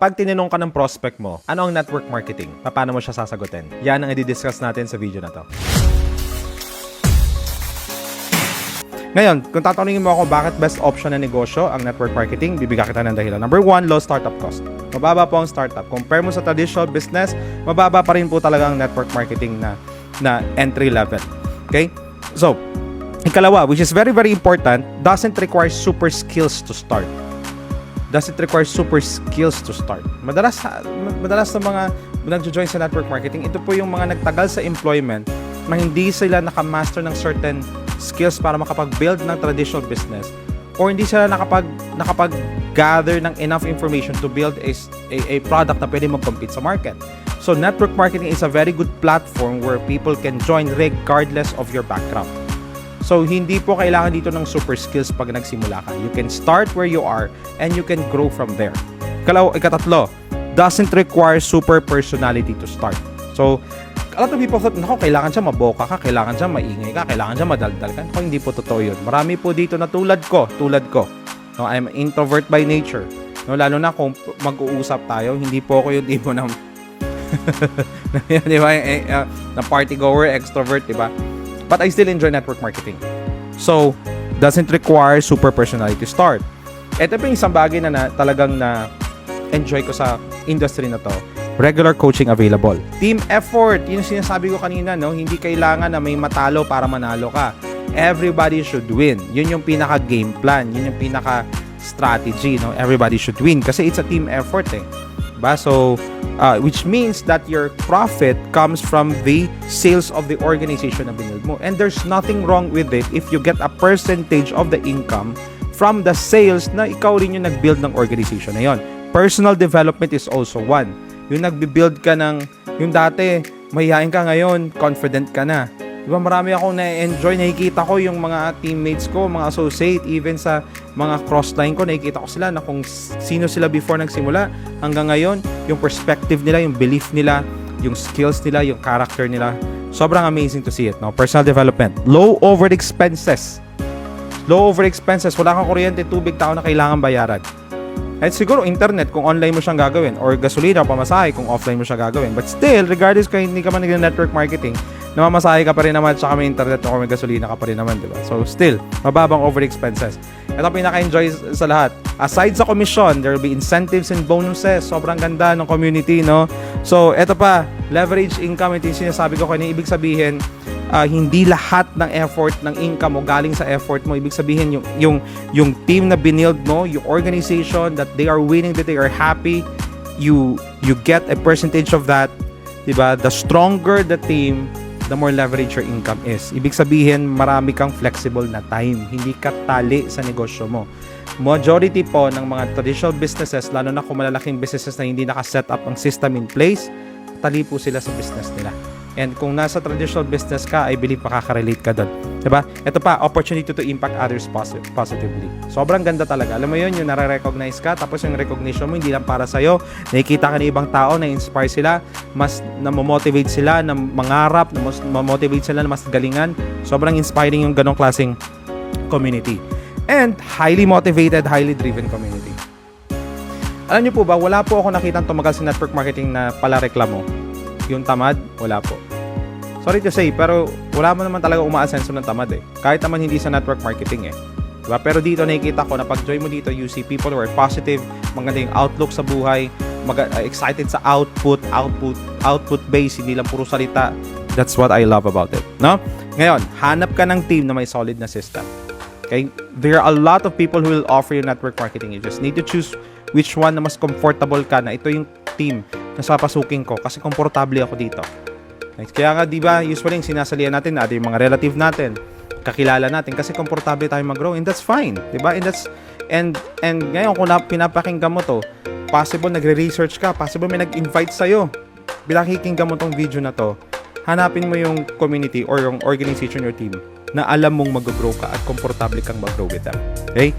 Kapag tinanong ka ng prospect mo, ano ang network marketing? Paano mo siya sasagutin? Yan ang i-discuss natin sa video na to. Ngayon, kung tatanungin mo ako bakit best option na negosyo ang network marketing, bibigyan kita ng dahilan. Number one, low startup cost. Mababa po ang startup. Compare mo sa traditional business, mababa pa rin po talaga ang network marketing na, na entry level. Okay? So, ikalawa, which is very, very important, doesn't require super skills to start does it require super skills to start? Madalas, madalas sa mga nagjo-join sa network marketing, ito po yung mga nagtagal sa employment na hindi sila nakamaster ng certain skills para makapag-build ng traditional business or hindi sila nakapag nakapag-gather ng enough information to build a, a, a product na pwede mag-compete sa market. So network marketing is a very good platform where people can join regardless of your background. So, hindi po kailangan dito ng super skills pag nagsimula ka. You can start where you are and you can grow from there. Kalaw, ikatatlo, doesn't require super personality to start. So, a lot of people thought, nako, kailangan siya maboka ka, kailangan siya maingay ka, kailangan siya madaldal ka. Ako, hindi po totoo yun. Marami po dito na tulad ko, tulad ko. No, I'm introvert by nature. No, lalo na kung mag-uusap tayo, hindi po ako yung tipo ng di ba? Eh, uh, na party goer, extrovert, di ba? But I still enjoy network marketing. So, doesn't require super personality to start. Ito pa yung isang bagay na, na talagang na enjoy ko sa industry na to. Regular coaching available. Team effort, yun sinasabi ko kanina, no? Hindi kailangan na may matalo para manalo ka. Everybody should win. Yun yung pinaka game plan, yun yung pinaka strategy, no? Everybody should win kasi it's a team effort eh. Diba? So, uh, which means that your profit comes from the sales of the organization na binuild mo. And there's nothing wrong with it if you get a percentage of the income from the sales na ikaw rin yung nag-build ng organization na yon. Personal development is also one. Yung nagbi-build ka ng, yung dati, mahihain ka ngayon, confident ka na. Diba marami akong na-enjoy, nakikita ko yung mga teammates ko, mga associate, even sa mga crossline ko, nakikita ko sila na kung sino sila before nagsimula hanggang ngayon, yung perspective nila, yung belief nila, yung skills nila, yung character nila. Sobrang amazing to see it. No? Personal development. Low overhead expenses. Low overhead expenses. Wala kang kuryente, tubig, tao na kailangan bayaran. At siguro internet kung online mo siyang gagawin or gasolina pamasahe kung offline mo siya gagawin. But still, regardless kung hindi ka man nag-network marketing, namamasahe ka pa rin naman tsaka may internet o may gasolina ka pa rin naman, di ba? So still, mababang over expenses. Ito pinaka-enjoy sa lahat. Aside sa commission, there will be incentives and bonuses. Sobrang ganda ng community, no? So, ito pa, leverage income, ito yung sinasabi ko kanina. Ibig sabihin, uh, hindi lahat ng effort ng income mo galing sa effort mo. Ibig sabihin yung yung yung team na binild mo, yung organization that they are winning, that they are happy, you you get a percentage of that. 'Di ba? The stronger the team, the more leverage your income is. Ibig sabihin, marami kang flexible na time. Hindi ka tali sa negosyo mo. Majority po ng mga traditional businesses, lalo na kung malalaking businesses na hindi naka-set up ang system in place, tali po sila sa business nila. And kung nasa traditional business ka, I believe makaka-relate ka doon. Diba? Ito pa, opportunity to impact others posi- positively. Sobrang ganda talaga. Alam mo yun, yung nare-recognize ka, tapos yung recognition mo, hindi lang para sa'yo. Nakikita ka ng ibang tao, na-inspire sila, mas na-motivate sila, na mangarap, na mas motivate sila na mas galingan. Sobrang inspiring yung ganong klaseng community. And highly motivated, highly driven community. Alam niyo po ba, wala po ako nakitang tumagal sa network marketing na pala reklamo. Yung tamad, wala po. Sorry to say, pero wala mo naman talaga umaasenso ng tamad eh. Kahit naman hindi sa network marketing eh. Diba? Pero dito nakikita ko na pag join mo dito, you see people who are positive, maganda yung outlook sa buhay, mag- uh, excited sa output, output, output base, hindi lang puro salita. That's what I love about it. No? Ngayon, hanap ka ng team na may solid na system. Okay? There are a lot of people who will offer you network marketing. You just need to choose which one na mas comfortable ka na ito yung team na sapasukin ko kasi komportable ako dito. Kaya nga, di ba, usually yung sinasalihan natin na yung mga relative natin, kakilala natin kasi komportable tayo mag-grow and that's fine, di ba? And that's and and ngayon kung na, pinapakinggan mo to, possible nagre-research ka, possible may nag-invite sa iyo. Bilang kikinggan mo tong video na to, hanapin mo yung community or yung organization your team na alam mong mag-grow ka at komportable kang mag-grow with them. Okay?